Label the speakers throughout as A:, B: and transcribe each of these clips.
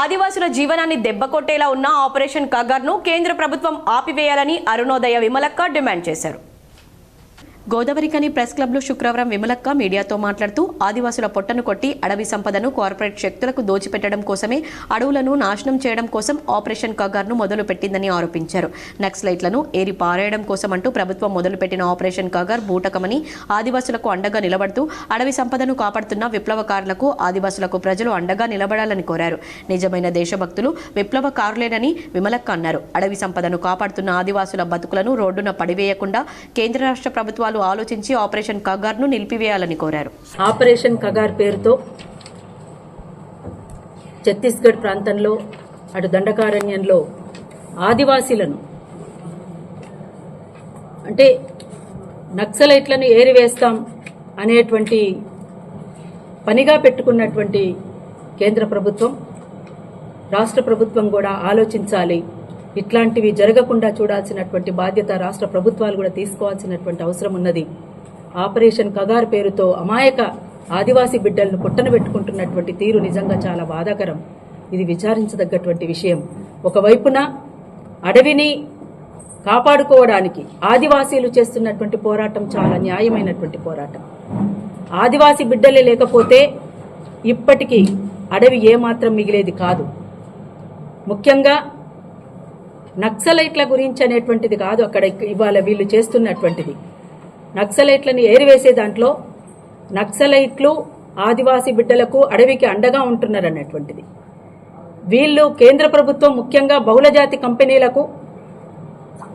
A: ఆదివాసుల జీవనాన్ని దెబ్బకొట్టేలా ఉన్న ఆపరేషన్ కగర్ను కేంద్ర ప్రభుత్వం ఆపివేయాలని అరుణోదయ విమలక్క డిమాండ్ చేశారు. గోదావరికని ప్రెస్ క్లబ్లో శుక్రవారం విమలక్క మీడియాతో మాట్లాడుతూ ఆదివాసుల పొట్టను కొట్టి అడవి సంపదను కార్పొరేట్ శక్తులకు దోచిపెట్టడం కోసమే అడవులను నాశనం చేయడం కోసం ఆపరేషన్ కగార్ను మొదలు పెట్టిందని ఆరోపించారు నక్సలైట్లను ఏరి పారేయడం కోసం అంటూ ప్రభుత్వం మొదలుపెట్టిన ఆపరేషన్ కగార్ బూటకమని ఆదివాసులకు అండగా నిలబడుతూ అడవి సంపదను కాపాడుతున్న విప్లవకారులకు ఆదివాసులకు ప్రజలు అండగా నిలబడాలని కోరారు. నిజమైన దేశభక్తులు విప్లవకారులేనని విమలక్క అన్నారు. అడవి సంపదను కాపాడుతున్న ఆదివాసుల బతుకులను రోడ్డున పడివేయకుండా కేంద్ర రాష్ట్ర ప్రభుత్వాలు ఆలోచించి ఆపరేషన్ కగార్ను నిలిపివేయాలని కోరారు.
B: ఆపరేషన్ కగార్ పేరుతో ఛత్తీస్గఢ్ ప్రాంతంలో అటు దండకారణ్యంలో ఆదివాసీలను అంటే నక్సలైట్లను ఏరివేస్తాం అనేటువంటి పనిగా పెట్టుకున్నటువంటి కేంద్ర ప్రభుత్వం రాష్ట్ర ప్రభుత్వం కూడా ఆలోచించాలి. ఇట్లాంటివి జరగకుండా చూడాల్సినటువంటి బాధ్యత రాష్ట్ర ప్రభుత్వాలు కూడా తీసుకోవాల్సినటువంటి అవసరం ఉన్నది. ఆపరేషన్ కగార్ పేరుతో అమాయక ఆదివాసీ బిడ్డలను పుట్టనబెట్టుకుంటున్నటువంటి తీరు నిజంగా చాలా బాధాకరం. ఇది విచారించదగ్గటువంటి విషయం. ఒకవైపున అడవిని కాపాడుకోవడానికి ఆదివాసీలు చేస్తున్నటువంటి పోరాటం చాలా న్యాయమైనటువంటి పోరాటం. ఆదివాసీ బిడ్డలే లేకపోతే ఇప్పటికీ అడవి ఏమాత్రం మిగిలేది కాదు. ముఖ్యంగా నక్సలైట్ల గురించి అనేటువంటిది కాదు అక్కడ ఇవాళ వీళ్ళు చేస్తున్నటువంటిది. నక్సలైట్లను ఏరివేసే దాంట్లో నక్సలైట్లు ఆదివాసీ బిడ్డలకు అడవికి అండగా ఉంటున్నారు అన్నటువంటిది వీళ్ళు కేంద్ర ప్రభుత్వం ముఖ్యంగా బహుళజాతి కంపెనీలకు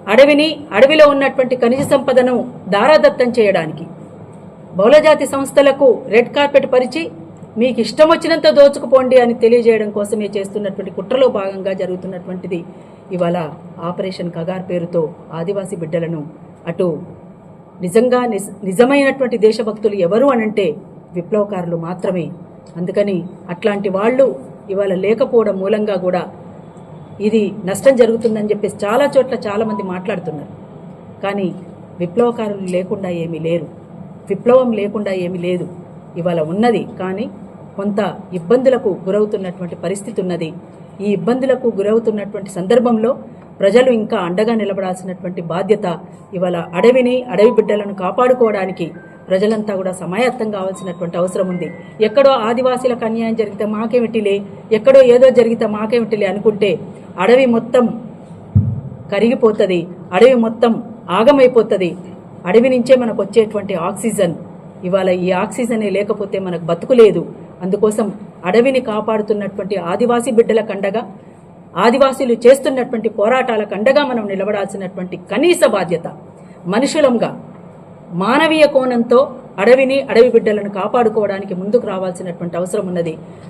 B: అడవిని అడవిలో ఉన్నటువంటి ఖనిజ సంపదను దారాదత్తం చేయడానికి బహుళజాతి సంస్థలకు రెడ్ కార్పెట్ పరిచి మీకు ఇష్టం వచ్చినంత దోచుకుపోండి అని తెలియజేయడం కోసమే చేస్తున్నటువంటి కుట్రలో భాగంగా జరుగుతున్నటువంటిది. ఇవాళ ఆపరేషన్ కగార్ పేరుతో ఆదివాసీ బిడ్డలను అటు నిజంగా నిజ- నిజమైనటువంటి దేశభక్తులు ఎవరు అనంటే విప్లవకారులు మాత్రమే. అందుకని అట్లాంటి వాళ్ళు ఇవాళ లేకపోవడం మూలంగా కూడా ఇది నష్టం జరుగుతుందని చెప్పేసి చాలా చోట్ల చాలామంది మాట్లాడుతున్నారు. కానీ విప్లవకారులు లేకుండా ఏమీ లేరు. విప్లవం లేకుండా ఏమీ లేదు. ఇవాళ ఉన్నది. కానీ కొంత ఇబ్బందులకు గురవుతున్నటువంటి పరిస్థితి ఉన్నది ఈ ఇబ్బందులకు గురవుతున్నటువంటి సందర్భంలో ప్రజలు ఇంకా అండగా నిలబడాల్సినటువంటి బాధ్యత ఇవాళ అడవిని అడవి బిడ్డలను కాపాడుకోవడానికి ప్రజలంతా కూడా సమాయత్తం కావాల్సినటువంటి అవసరం ఉంది. ఎక్కడో ఆదివాసీలకు అన్యాయం జరిగితే మాకేమిటిలే? ఎక్కడో ఏదో జరిగితే మాకేమిటిలే అనుకుంటే అడవి మొత్తం కరిగిపోతుంది అడవి మొత్తం ఆగమైపోతుంది. అడవి నుంచే మనకు వచ్చేటువంటి ఆక్సిజన్. ఇవాళ ఈ ఆక్సిజనే లేకపోతే మనకు బతుకులేదు అందుకోసం అడవిని కాపాడుతున్నటువంటి ఆదివాసీ బిడ్డల కండగా ఆదివాసీలు చేస్తున్నటువంటి పోరాటాల కండగా మనం నిలబడాల్సినటువంటి కనీస బాధ్యత మనుషులంగా మానవీయ కోణంతో అడవిని అడవి బిడ్డలను కాపాడుకోవడానికి ముందుకు రావాల్సినటువంటి అవసరం ఉన్నది.